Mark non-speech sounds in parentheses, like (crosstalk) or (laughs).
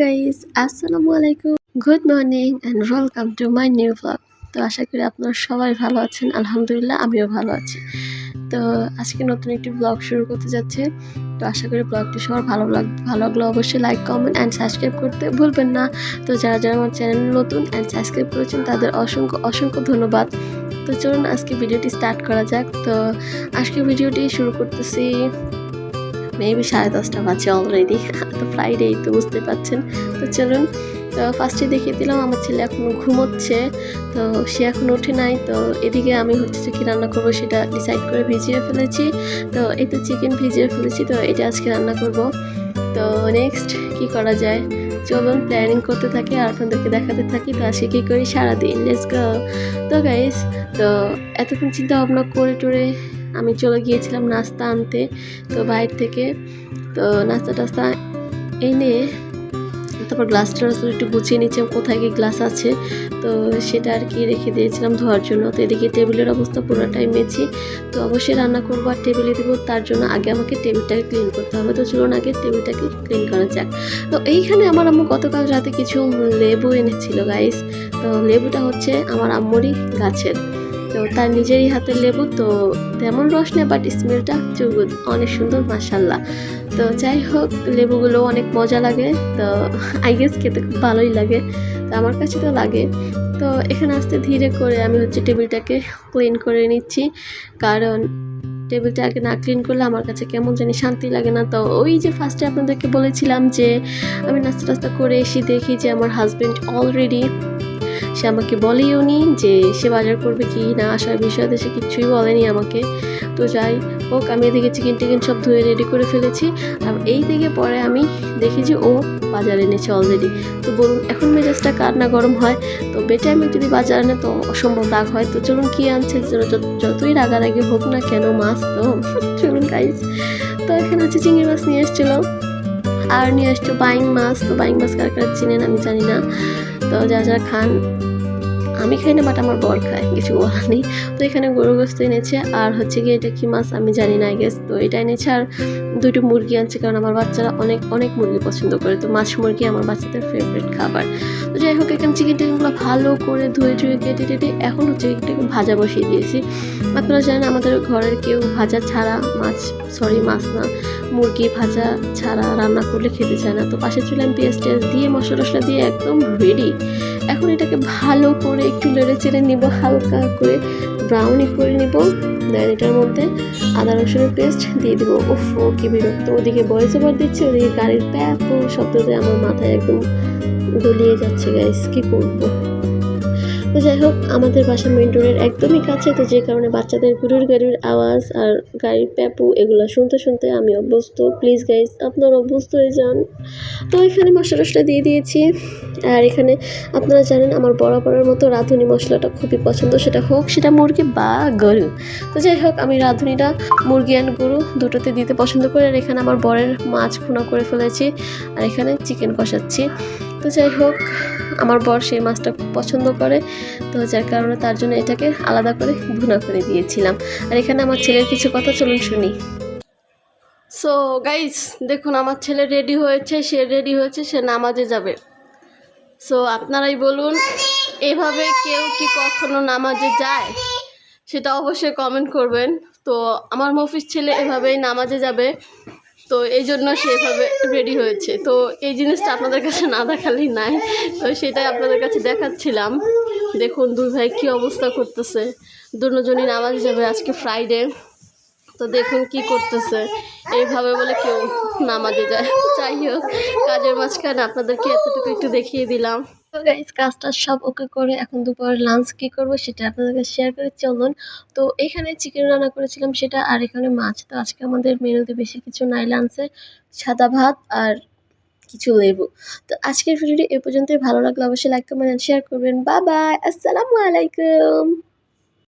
Guys আসসালামু আলাইকুম। Good morning and welcome to my new blog তো আশা করি আপনারা সবাই ভালো আছেন। আলহামদুলিল্লাহ, আমিও ভালো আছি। তো আজকে নতুন একটি ব্লগ শুরু করতে যাচ্ছে। তো আশা করি ব্লগটি সবার ভালো ভালো লাগলে অবশ্যই লাইক কমেন্ট অ্যান্ড সাবস্ক্রাইব করতে ভুলবেন না। তো যারা যারা আমার চ্যানেল নতুন অ্যান্ড সাবস্ক্রাইব করেছেন, তাদের অসংখ্য অসংখ্য ধন্যবাদ। তো চলুন আজকে ভিডিওটি স্টার্ট করা যাক। তো আজকে ভিডিওটি শুরু করতেছি। মেবি সাড়ে দশটা বাজে অলরেডি তো ফ্রাইডেই তো বুঝতে পারছেন। তো চলুন, তো ফার্স্টে দেখিয়ে দিলাম, আমার ছেলে এখনও ঘুমোচ্ছে। তো সে এখন ওঠে নাই। তো এদিকে আমি হচ্ছে যে কী রান্না করব সেটা ডিসাইড করে ভিজিয়ে ফেলেছি। তো এই তো চিকেন ভিজিয়ে ফেলেছি, তো এটা আজকে রান্না করব। তো নেক্সট কি করা যায়? চলুন প্ল্যানিং করতে থাকি, আর আপনাদেরকে দেখাতে থাকি। তো আজকে কী করি? সারাদিন লেটস গো তো গাইস তো এতক্ষণ চিন্তা ভাবনা করে টরে আমি চলে গিয়েছিলাম নাস্তা আনতে, তো বাইরে থেকে, তো নাস্তা টাস্তা এনে তারপর গ্লাস টাস একটু গুছিয়ে নিচ্ছি কোথায় কি গ্লাস আছে, তো সেটা আর কি রেখে দিয়েছিলাম ধোয়ার জন্য। তো এদিকে টেবিলের অবস্থা পুরোটাই মেছি তো অবশ্যই রান্না করব আর টেবিলে দেবো, তার জন্য আগে আমাকে টেবিলটাকে ক্লিন করতে হবে। তো চলুন আগে টেবিলটাকে ক্লিন করা যাক। তো এইখানে আমার আম্মু গতকাল রাতে কিছু লেবু এনেছিল গাইস তো লেবুটা হচ্ছে আমার আম্মুরই গাছের। তো তার নিজেরই হাতের লেবু, তো তেমন রস নেই বাট স্মেলটা চুগুদ অনেক সুন্দর মাসাল্লাহ তো যাই হোক, লেবুগুলো অনেক মজা লাগে, তো আই গেস খেতে খুব ভালোই লাগে, তো আমার কাছে তো লাগে। তো এখানে আসতে ধীরে করে আমি হচ্ছে টেবিলটাকে ক্লিন করে নিচ্ছি, কারণ টেবিলটা আগে না ক্লিন করলে আমার কাছে কেমন জানি শান্তি লাগে না। তো ওই যে ফার্স্টে আপনাদেরকে বলেছিলাম যে, আমি নাস্তা টাস্তা করে এসে দেখি যে আমার হাজব্যান্ড অলরেডি সে আমাকে বলেও নি যে সে বাজার করবে কি না আসার বিষয়তে সে কিচ্ছুই বলেনি আমাকে। তো যাই হোক, আমি এদিকে চিকেন টিকেন সব ধুয়ে রেডি করে ফেলেছি। আর এই দিকে পরে আমি দেখি যে ও বাজার এনেছে অলরেডি তো বলুন, এখন মেজাজটা কার না গরম হয়? তো বে আমি যদি বাজার আনে তো অসম্ভব রাগ হয়। তো চলুন কী আনছে? যত- যতই রাগারাগি হোক না কেন, মাছ তো। (laughs) চলুন গাইজ তো এখানে হচ্ছে চিংড়ি মাছ নিয়ে এসেছিল আর নিয়ে আসছো বাইং মাছ? তো বাইং মাছ কার কার চিনেন আমি জানি না। তো যা যা খান। আমি খাই না, বাট আমার বর খায়, কিছু বলার নেই। তো এখানে গরু গোস্ত এনেছে, আর হচ্ছে গিয়ে এটা কি মাছ আমি জানি না গেস তো এটা এনেছে, আর দুটো মুরগি আনছে, কারণ আমার বাচ্চারা অনেক অনেক মুরগি পছন্দ করে। তো মাছ মুরগি আমার বাচ্চাদের ফেভারিট খাবার। তো যাই হোক, এখানে চিকেন টিকেনগুলো ভালো করে ধুয়ে ধুয়ে কেটে টেটে এখন হচ্ছে একটু ভাজা বসিয়ে দিয়েছি। আপনারা জানেন আমাদের ঘরের কেউ ভাজা ছাড়া মাছ সরি মাছ না। মুরগি ভাজা ছাড়া রান্না করলে খেতে চায় না। তো পাশে চলে আমি পেঁয়াজ টেয়াজ দিয়ে, মশলা টশলা দিয়ে একদম রেডি এখন এটাকে ভালো করে একটু নেড়ে চেড়ে নিব, হালকা করে ব্রাউনি করে নিব। দেন এটার মধ্যে আদা, রসুনের পেস্ট দিয়ে দিব। উফ, ও কি বিরক্ত। ওদিকে বয়স ওভার দিচ্ছে, ওদিকে গাড়ির প্যাপ শব্দতে আমার মাথায় একদম গলিয়ে যাচ্ছে গাইস কি করব? তো যাই হোক, আমাদের বাসা মেন রোডের একদমই কাছে, তো যে কারণে বাচ্চাদের গুরুর গাড়ির আওয়াজ আর গাড়ির প্যাপু এগুলো শুনতে শুনতে আমি অভ্যস্ত। প্লিজ গাইজ আপনারা অভ্যস্ত হয়ে যান। তো এখানে মশলা টশলা দিয়ে দিয়েছি। আর এখানে আপনারা জানেন আমার বরাবরের মতো রাঁধুনি মশলাটা খুবই পছন্দ, সেটা হোক, সেটা মুরগি বা গরু। তো যাই হোক, আমি রাঁধুনিটা মুরগি অ্যান্ড গরু দুটোতে দিতে পছন্দ করি। আর এখানে আমার বরের মাছ খুনা করে ফেলেছি। আর এখানে চিকেন কষাচ্ছি। তো যাই হোক, আমার বর সেই মাছটা খুব পছন্দ করে। তো যার কারণে তার জন্য এটাকে আলাদা করে ভুনা করে দিয়েছিলাম। আর এখানে আমার ছেলের কিছু কথা চলুন শুনি। সো গাইস দেখুন, আমার ছেলে রেডি হয়েছে, সে রেডি হয়েছে, সে নামাজে যাবে। সো আপনারাই বলুন, এভাবে কেউ কি কখনো নামাজে যায়? সেটা অবশ্যই কমেন্ট করবেন। তো, আমার মফিস ছেলে এভাবেই নামাজে যাবে। তো এই জন্য সে এভাবে রেডি হয়েছে। তো এই জিনিসটা আপনাদের কাছে না দেখালেই নাই। তো সেটাই আপনাদের কাছে দেখাচ্ছিলাম। দেখুন, দুই ভাই কী অবস্থা করতেছে। দুজনই নামাজ যাবে আজকে ফ্রাইডে তো দেখুন কি করতেছে। এইভাবে বলে কেউ নামাজে যায়। যাই হোক, কাজের মাঝখানে আপনাদেরকে এতটুকু একটু দেখিয়ে দিলাম। তো গাইজ কাজটা সব ওকে করে এখন দুপুর লাঞ্চ কি করব সেটা আপনাদেরকে শেয়ার করে। চলুন, তো এখানে চিকেন রান্না করেছিলাম সেটা আর এখানে মাছ। তো আজকে আমাদের মেনুতে বেশি কিছু নাই লাঞ্চে সাদা ভাত আর কিছু লেবু। তো আজকের ভিডিওটি এ পর্যন্তই। ভালো লাগলে অবশ্যই লাইক কমেন্ট শেয়ার করবেন। বাই বাই আসসালামু আলাইকুম।